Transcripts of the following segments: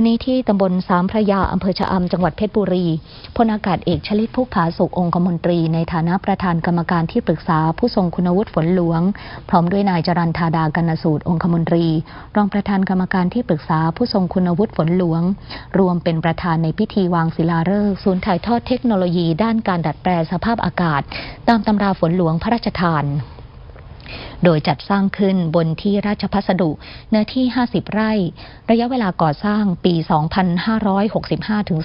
วันนี้ที่ตำบลสามพระยาอำเภอชะอำจังหวัดเพชรบุรีพลอากาศเอกชลิตพุกผาสุของคมนตรี ในฐานะประธานกรรมการที่ปรึกษาผู้ทรงคุณวุฒิฝนหลวง พร้อมด้วยนายจรันธาดากันนสูตรองคมนตรี รองประธานกรรมการที่ปรึกษาผู้ทรงคุณวุฒิฝนหลวง รวมเป็นประธานในพิธีวางศิลาฤกษ์ศูนย์ถ่ายทอดเทคโนโลยีด้านการดัดแปลสภาพอากาศ ตามตำราฝนหลวงพระราชทาน โดยจัดสร้างขึ้นบนที่ราชพัสดุ เนื้อที่ 50 ไร่ ระยะเวลาก่อสร้างปี 2565 ถึง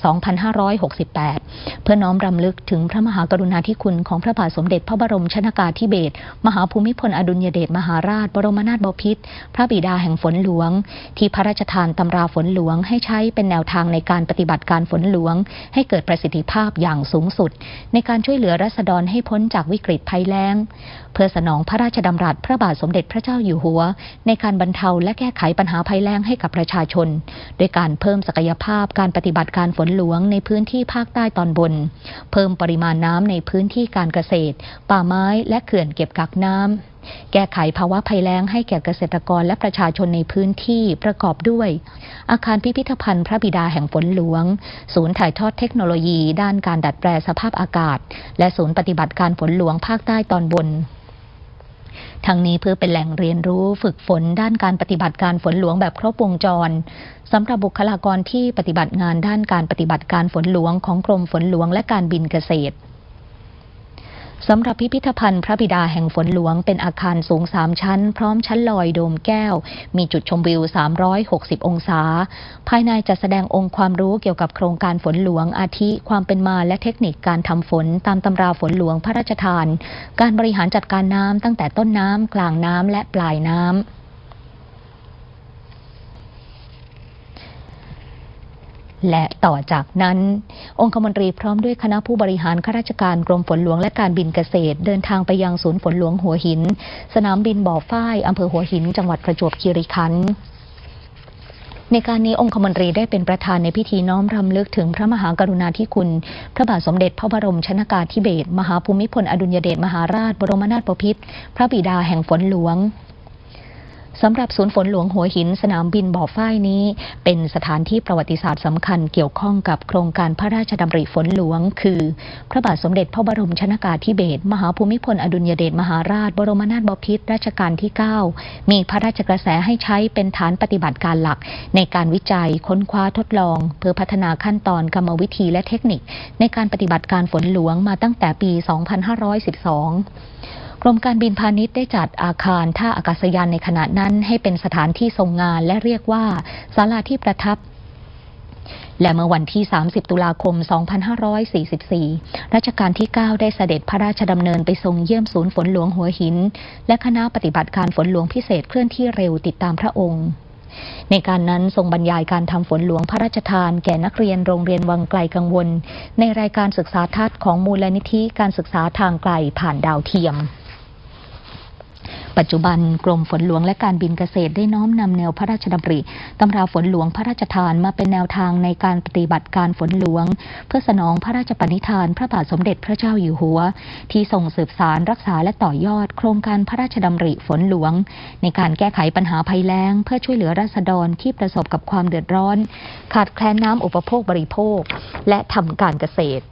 2568 เพื่อน้อมรำลึกถึงพระมหากรุณาธิคุณของพระบาทสมเด็จพระบรมชนากาธิเบศรมหาภูมิพลอดุลยเดชมหาราช บรมนาถบพิตรพระบิดาแห่งฝนหลวง ที่พระราชทานตำราฝนหลวงให้ใช้เป็นแนวทางในการปฏิบัติการฝนหลวง ให้เกิดประสิทธิภาพอย่างสูงสุด ในการช่วยเหลือรัษฎรให้พ้นจากวิกฤตภัยแล้ง เพื่อสนองพระราชดำรัสพระบาทสมเด็จพระเจ้าอยู่หัว ในการบรรเทาและแก้ไขปัญหาภัยแล้งให้กับประชาชน โดยการเพิ่มศักยภาพการปฏิบัติการฝนหลวงในพื้นที่ภาคใต้ตอนบน เพิ่มปริมาณน้ำในพื้นที่การเกษตร ป่าไม้และเขื่อนเก็บกักน้ำแก้ไขภาวะภัยแล้งให้แก่เกษตรกรและประชาชนในพื้นที่ประกอบด้วย อาคารพิพิธภัณฑ์พระบิดาแห่งฝนหลวง ศูนย์ถ่ายทอดเทคโนโลยี ด้านการดัดแปลสภาพอากาศ และศูนย์ปฏิบัติการฝนหลวงภาคใต้ตอนบน ทั้งนี้เพื่อเป็นแหล่งเรียนรู้ฝึกฝนด้านการปฏิบัติการฝนหลวงแบบครบวงจรสำหรับบุคลากรที่ปฏิบัติงานด้านการปฏิบัติการฝนหลวงของกรมฝนหลวงและการบินเกษตร สำหรับพิพิธภัณฑ์พระบิดาแห่งฝนหลวงเป็นอาคารสูง 3 ชั้น พร้อมชั้นลอยโดมแก้ว มีจุดชมวิว 360 องศา ภายในจะแสดงองค์ความรู้เกี่ยวกับโครงการฝนหลวงอาทิ ความเป็นมาและเทคนิคการทำฝนตามตำราฝนหลวงพระราชทาน การบริหารจัดการน้ำตั้งแต่ต้นน้ำกลางน้ำและปลายน้ำ และต่อจากนั้น องคมนตรีพร้อมด้วยคณะผู้บริหารข้าราชการกรมฝนหลวงและการบินเกษตร เดินทางไปยังศูนย์ฝนหลวงหัวหิน สนามบินบ่อฝ้ายอำเภอหัวหิน จังหวัดประจวบคีรีขันธ์ในการนี้องคมนตรีได้เป็นประธานในพิธีน้อมรำลึกถึงพระมหากรุณาธิคุณ พระบาทสมเด็จพระบรมชนากาธิเบศรมหาภูมิพลอดุลยเดชมหาราชบรมนาถบพิตรพระบิดาแห่งฝนหลวง สำหรับศูนย์ฝนหลวงหัวหินสนามบินบ่อฝ้ายนี้ เป็นสถานที่ประวัติศาสตร์สำคัญเกี่ยวข้องกับโครงการพระราชดำริฝนหลวง คือ พระบาทสมเด็จพระบรมชนากาธิเบศรมหาภูมิพลอดุลยเดชมหาราช บรมนาถบพิตรรัชกาลที่ 9 มีพระราชกระแสให้ใช้เป็นฐานปฏิบัติการหลัก ในการวิจัยค้นคว้าทดลอง เพื่อพัฒนาขั้นตอนกรรมวิธีและเทคนิค ในการปฏิบัติการฝนหลวงมาตั้งแต่ปี 2512 กรมการบินพาณิชย์ได้จัดอาคารท่าอากาศยานในขณะนั้น ให้เป็นสถานที่ทรงงานและเรียกว่าศาลาที่ประทับและเมื่อวันที่ 30 ตุลาคม 2544 รัชกาลที่ 9 ได้เสด็จพระราชดำเนินไปทรงเยี่ยมศูนย์ฝนหลวงหัวหิน และคณะปฏิบัติการฝนหลวงพิเศษเคลื่อนที่เร็วติดตามพระองค์ ในการนั้นทรงบรรยายการทำฝนหลวงพระราชทาน แก่นักเรียนโรงเรียนวังไกลกังวล ในรายการศึกษาทัศน์ของมูลนิธิการศึกษาทางไกลผ่านดาวเทียม ปัจจุบันกรมฝนหลวงและการบินเกษตรได้น้อมนำแนวพระราชดำริตำราฝนหลวงพระราชทานมาเป็นแนวทางในการปฏิบัติการฝนหลวง เพื่อสนองพระราชปณิธาน พระบาทสมเด็จพระเจ้าอยู่หัว ที่ส่งสืบสารรักษาและต่อยอด โครงการพระราชดำริฝนหลวง ในการแก้ไขปัญหาภัยแล้ง เพื่อช่วยเหลือราษฎรที่ประสบกับความเดือดร้อน ขาดแคลนน้ำอุปโภคบริโภค และทำการเกษตร